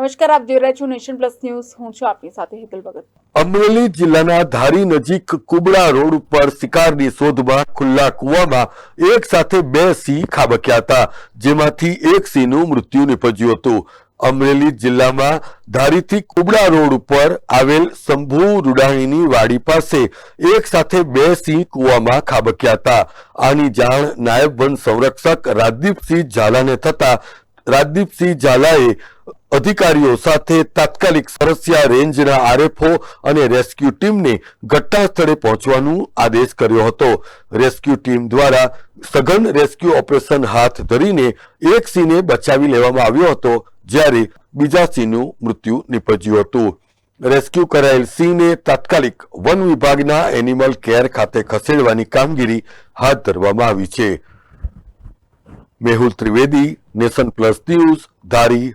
નમસ્કાર, આપ જોઈ રહ્યા છો નેશન પ્લસ ન્યૂઝ. હું છું આપની સાથે હેતલ ભગત. અમરેલી જિલ્લાના ધારી નજીક કુબડા રોડ ઉપર શિકારની શોધમાં ખુલ્લા કુવામાં એક સાથે બે સિંહ ખાબક્યા હતા, જેમાંથી એક સિંહનું મૃત્યુ નિપજ્યું હતું. અમરેલી જિલ્લામાં ધારીથી કુબડા રોડ ઉપર આવેલ શંભુ રૂડાણીની વાડી પાસે એક સાથે બે સિંહ કુવામાં ખાબક્યા હતા. આની જાણ નાયબ વન સંરક્ષક રાજદીપસિંહ ઝાલાને થતા, રાજદીપસિંહ ઝાલાએ અધિકારીઓ સાથે તાત્કાલિક સરસિયા રેન્જના આરએફઓ અને રેસ્ક્યુ ટીમને ઘટના સ્થળે પહોંચવાનું આદેશ કર્યો હતો. રેસ્ક્યુ ટીમ દ્વારા સઘન રેસ્ક્યુ ઓપરેશન હાથ ધરીને એક સિંહને બચાવી લેવામાં આવ્યો હતો, જ્યારે બીજા સિંહનું મૃત્યુ નિપજ્યું હતું. રેસ્ક્યુ કરાયેલ સિંહને તાત્કાલિક વન વિભાગના એનિમલ કેર ખાતે ખસેડવાની કામગીરી હાથ ધરવામાં આવી છે. Mehul Trivedi, nation plus news, Dhari